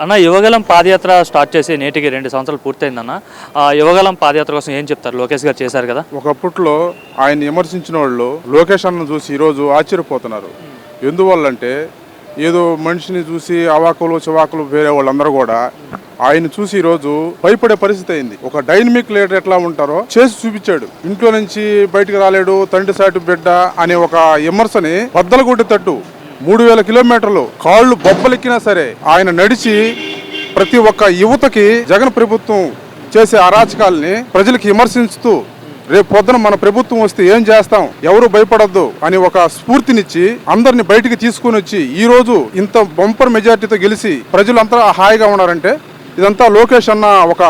అన్న యువగలం పాదయాత్ర స్టార్ట్ చేసి నేటికి రెండు సంవత్సరాలు పూర్తయిందన్న. ఆ యువగలం పాదయాత్ర కోసం ఏం చెప్తారు? లోకేష్ గారు చేశారు కదా? ఒకప్పట్లో ఆయన విమర్శించిన వాళ్ళు లోకేష్ అన్న చూసి ఈరోజు ఆశ్చర్యపోతున్నారు. ఎందువల్లంటే ఏదో మనిషిని చూసి అవాకులు చివాకులు వేరే వాళ్ళందరూ కూడా ఆయన చూసి ఈరోజు భయపడే పరిస్థితి అయింది. ఒక డైనమిక్ లీడర్ ఎట్లా ఉంటారో చేసి చూపించాడు. ఇంట్లో నుంచి బయటకు రాలేడు తండ్రి సాటి బిడ్డ అనే ఒక విమర్శని బద్దలు కొట్టేటట్టు మూడు వేల కిలోమీటర్లు కాళ్ళు బొబ్బలెక్కినా సరే ఆయన నడిచి ప్రతి ఒక్క యువతకి జగన్ ప్రభుత్వం చేసే అరాచకాల్ని ప్రజలకు విమర్శించుతూ రేపు పొద్దున మన ప్రభుత్వం వస్తే ఏం చేస్తాం? ఎవరు భయపడద్దు అని ఒక స్ఫూర్తినిచ్చి అందరిని బయటికి తీసుకుని వచ్చి ఈ రోజు ఇంత బంపర్ మెజార్టీతో గెలిచి ప్రజలంతా హాయిగా ఉన్నారంటే ఇదంతా లోకేష్ అన్న ఒక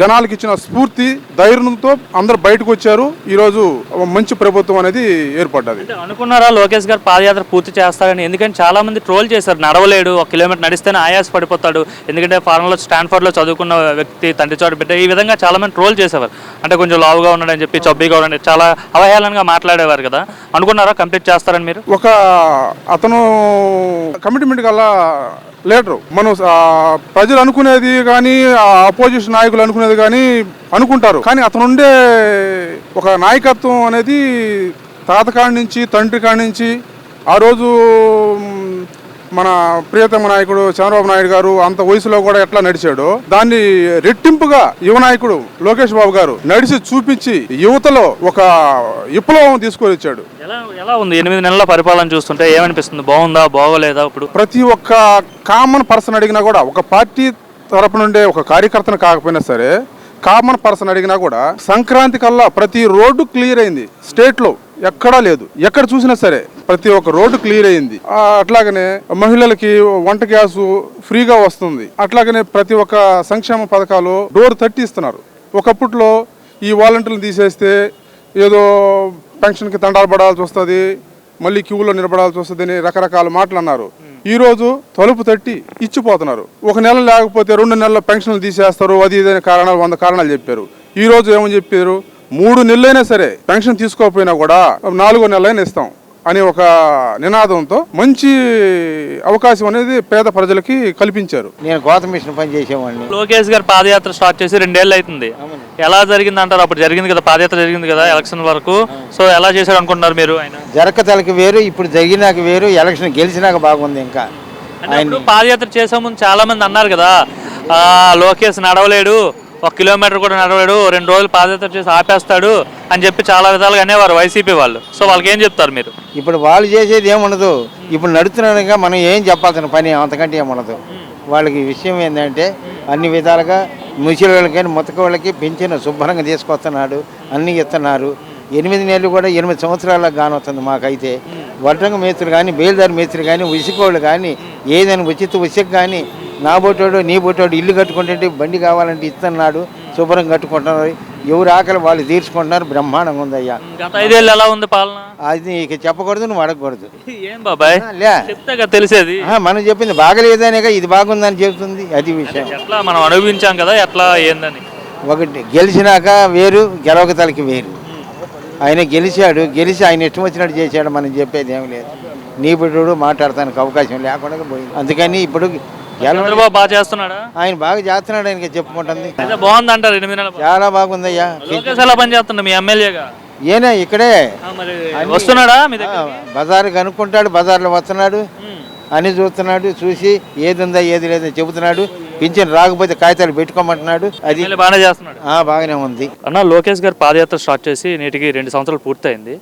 జనాలకి ఇచ్చిన స్ఫూర్తి ధైర్యంతో అందరు బయటకు వచ్చారు. ఈ రోజు ఒక మంచి ప్రభుత్వం అనేది ఏర్పడ్డది. అనుకున్నారా లోకేష్ గారు పాదయాత్ర పూర్తి చేస్తారని? ఎందుకంటే చాలా మంది ట్రోల్ చేశారు. నడవలేడు ఒక కిలోమీటర్ నడిస్తేనే ఆయాస పడిపోతాడు ఎందుకంటే ఫారెన్లో స్టాన్ఫర్డ్లో చదువుకున్న వ్యక్తి తండ్రి చోట బిడ్డ ఈ విధంగా చాలా మంది ట్రోల్ చేసేవారు. అంటే కొంచెం లావుగా ఉన్నాడని చెప్పి చబ్బీగా ఉన్నాడని చాలా అవహేళనగా మాట్లాడేవారు కదా. అనుకున్నారా కంప్లీట్ చేస్తారని మీరు? ఒక అతను కమిట్మెంట్ గల లీడరు మనం ప్రజలు అనుకునేది కానీ అపోజిషన్ నాయకులు అనుకునేది కానీ అనుకుంటారు. కానీ అతను ఉండే ఒక నాయకత్వం అనేది తాతకాడి నుంచి తండ్రి కాడి నుంచి ఆ రోజు మన ప్రియతమ నాయకుడు చంద్రబాబు నాయుడు గారు అంత వయసులో కూడా ఎట్లా నడిచాడో దాన్ని రెట్టింపుగా యువ నాయకుడు లోకేష్ బాబు గారు నడిచి చూపించి యువతలో ఒక విప్లవం తీసుకొని వచ్చాడు. ఎలా ఎలా ఉంది? ఎనిమిది నెలల పరిపాలన చూస్తుంటే ఏమనిపిస్తుంది? బాగుందా? బాగోలేదా ఇప్పుడు? ప్రతి ఒక్క కామన్ పర్సన్ అడిగినా కూడా ఒక పార్టీ తరపు నుండే ఒక కార్యకర్తను కాకపోయినా సరే కామన్ పర్సన్ అడిగినా కూడా సంక్రాంతి కల్లా ప్రతి రోడ్డు క్లియర్ అయింది. స్టేట్లో ఎక్కడా లేదు. ఎక్కడ చూసినా సరే ప్రతి ఒక్క రోడ్డు క్లియర్ అయింది. అట్లాగనే మహిళలకి వంట గ్యాస్ ఫ్రీగా వస్తుంది. అట్లాగనే ప్రతి ఒక్క సంక్షేమ పథకాలు డోర్ తట్టిస్తున్నారు ఒకప్పట్లో ఈ వాలంటీర్లు తీసేస్తే ఏదో పెన్షన్కి తండాలు పడాల్సి వస్తుంది మళ్ళీ క్యూలో నిలబడాల్సి వస్తుంది అని రకరకాల మాటలు అన్నారు. ఈ రోజు తలుపు తట్టి ఇచ్చిపోతున్నారు. ఒక నెల లేకపోతే రెండు నెలల పెన్షన్లు తీసేస్తారు అది ఇదే కారణాలు వంద కారణాలు చెప్పారు. ఈ రోజు ఏమని చెప్పారు? మూడు నెలలైనా సరే పెన్షన్ తీసుకోకపోయినా కూడా నాలుగో నెలలైనా ఇస్తాం. అనే ఒక నినాదంతో మంచి అవకాశం అనేది పేద ప్రజలకి కల్పించారు. నేను కోత మిషన్ పని చేసేవాడిని. లోకేష్ గారు పాదయాత్ర స్టార్ట్ చేసి రెండేళ్ళు అవుతుంది. ఎలా జరిగింది అంటారు అప్పుడు జరిగింది కదా పాదయాత్ర జరిగింది కదా ఎలక్షన్ వరకు. సో ఎలా చేశారు అనుకుంటున్నారు మీరు ఆయన? జరకతలకి వేరు ఇప్పుడు జరిగినాక వేరు ఎలక్షన్ గెలిచినాక బాగుంది ఇంకా. పాదయాత్ర చేసే ముందు చాలా మంది అన్నారు కదా ఆ, లోకేష్ నడవలేడు ఒక కిలోమీటర్ కూడా నడవడు రెండు రోజులు పాదయాత్ర చేసి ఆపేస్తాడు అని చెప్పి చాలా విధాలుగా అనేవారు వైసీపీ వాళ్ళు. సో వాళ్ళకి ఏం చెప్తారు మీరు? ఇప్పుడు వాళ్ళు చేసేది ఏముండదు. ఇప్పుడు నడుస్తున్నానుగా మనం ఏం చెప్పాల్సిన పని అంతకంటే ఏముండదు. వాళ్ళకి విషయం ఏంటంటే అన్ని విధాలుగా ముసలి వాళ్ళకి ముతక వాళ్ళకి పెంచిన శుభ్రంగా తీసుకొస్తున్నాడు అన్ని ఇస్తున్నారు. ఎనిమిది నెలలు కూడా ఎనిమిది సంవత్సరాలకు కానొస్తుంది మాకైతే. వడ్రంగ మేస్త్రి కానీ బేల్దారి మేస్త్రి కానీ ఉసికోళ్ళు కానీ ఏదైనా ఉచిత ఉసిక్ కానీ నా బొట్టోడు నీ బొట్టోడు ఇల్లు కట్టుకుంటుంటే బండి కావాలంటే ఇస్తున్నాడు శుభ్రం కట్టుకుంటున్నారు. ఎవరు ఆకలి వాళ్ళు తీర్చుకుంటున్నారు బ్రహ్మాండంగా గత ఐదేళ్ళు ఎలా ఉంది పాలన? అది ఇక చెప్పకూడదు నువ్వు అడగకూడదు. ఏం బాబాయ్? లే. చెప్తే కదా తెలిసేది. ఆ, మనం చెప్పింది బాగలేదనేగా ఇది బాగుందని చెబుతుంది అది విషయం. ఎట్లా మనం అనుభవించాం కదా ఎట్లా ఏందని. ఒకటి గెలిచినాక వేరు గెలవకతలకి వేరు. ఆయన గెలిచాడు గెలిచి ఆయన ఇష్టం వచ్చినట్టు చేశాడు మనం చెప్పేది ఏం లేదు. నీ బిడ్డడు మాట్లాడటానికి అవకాశం లేకుండా పోయింది. అందుకని ఇప్పుడు చంద్రబాబు బాగా చేస్తున్నాడా? ఆయన బాగా చేస్తున్నాడు ఆయనకి చెప్పుకుంటుంది. అయితే బాగుంది అంటారు ఎనిమిది నెలల చాలా బాగుందయ్యా. లోకేష్ ఎలా పని చేస్తుండ మీ ఎమ్మెల్యేగా? ఈయన ఇక్కడే. మరి వస్తున్నాడా మీ దగ్గర బజారు కనుక్కుంటాడు బజార్లో వస్తున్నాడు అని చూస్తున్నాడు చూసి ఏది ఉందా ఏది లేదో చెబుతున్నాడు పింఛన్ రాకపోతే కాగితాలు పెట్టుకోమంటున్నాడు అది బాగానే చేస్తున్నాడు. ఆ, బాగానే ఉంది. అన్న లోకేష్ గారు పాదయాత్ర స్టార్ట్ చేసి నేటికి రెండు సంవత్సరాలు పూర్తయింది.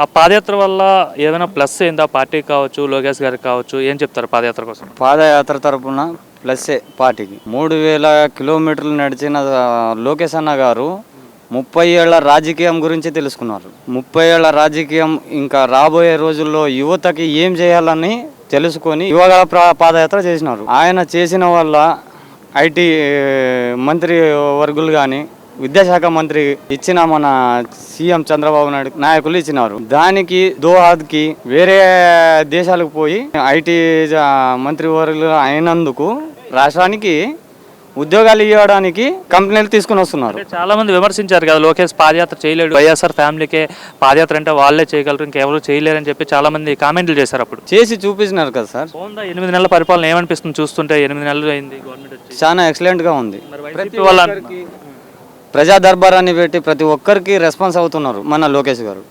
ఆ పాదయాత్ర వల్ల ఏదైనా ప్లస్ అయిందా? పార్టీకి కావచ్చు లోకేష్ గారికి కావచ్చు ఏం చెప్తారు పాదయాత్ర కోసం? పాదయాత్ర తరపున ప్లస్సే పార్టీకి. మూడు వేల కిలోమీటర్లు నడిచిన లోకేష్ అన్న గారు ముప్పై ఏళ్ళ రాజకీయం గురించి తెలుసుకున్నారు. ముప్పై ఏళ్ళ రాజకీయం ఇంకా రాబోయే రోజుల్లో యువతకి ఏం చేయాలని తెలుసుకొని యువగల పాదయాత్ర చేసినారు. ఆయన చేసిన వల్ల ఐటీ మంత్రి వర్గులు కానీ విద్యాశాఖ మంత్రి ఇచ్చిన మన సీఎం చంద్రబాబు నాయుడు నాయకులు ఇచ్చినారు. దానికి దోహాద్కి వేరే దేశాలకు పోయి ఐటీ మంత్రి వర్గులు అయినందుకు రాష్ట్రానికి ఉద్యోగాలు ఇవ్వడానికి కంపెనీలు తీసుకుని వస్తున్నారు. చాలా మంది విమర్శించారు కదా లోకేష్ పాదయాత్ర చేయలేడు వైఎస్ఆర్ ఫ్యామిలీకే పాదయాత్ర అంటే వాళ్ళే చేయగలరు ఇంకెవరు చేయలేరని చెప్పి చాలా మంది కామెంట్లు చేశారు అప్పుడు. చేసి చూపించినారు కదా సార్. ఎనిమిది నెలల పరిపాలన ఏమనిపిస్తుంది చూస్తుంటే? ఎనిమిది నెలలు అయింది గవర్నమెంట్ చాలా ఎక్సలెంట్గా ఉంది. ప్రజా దర్బారాన్ని పెట్టి ప్రతి ఒక్కరికి రెస్పాన్స్ అవుతున్నారు మన లోకేష్ గారు.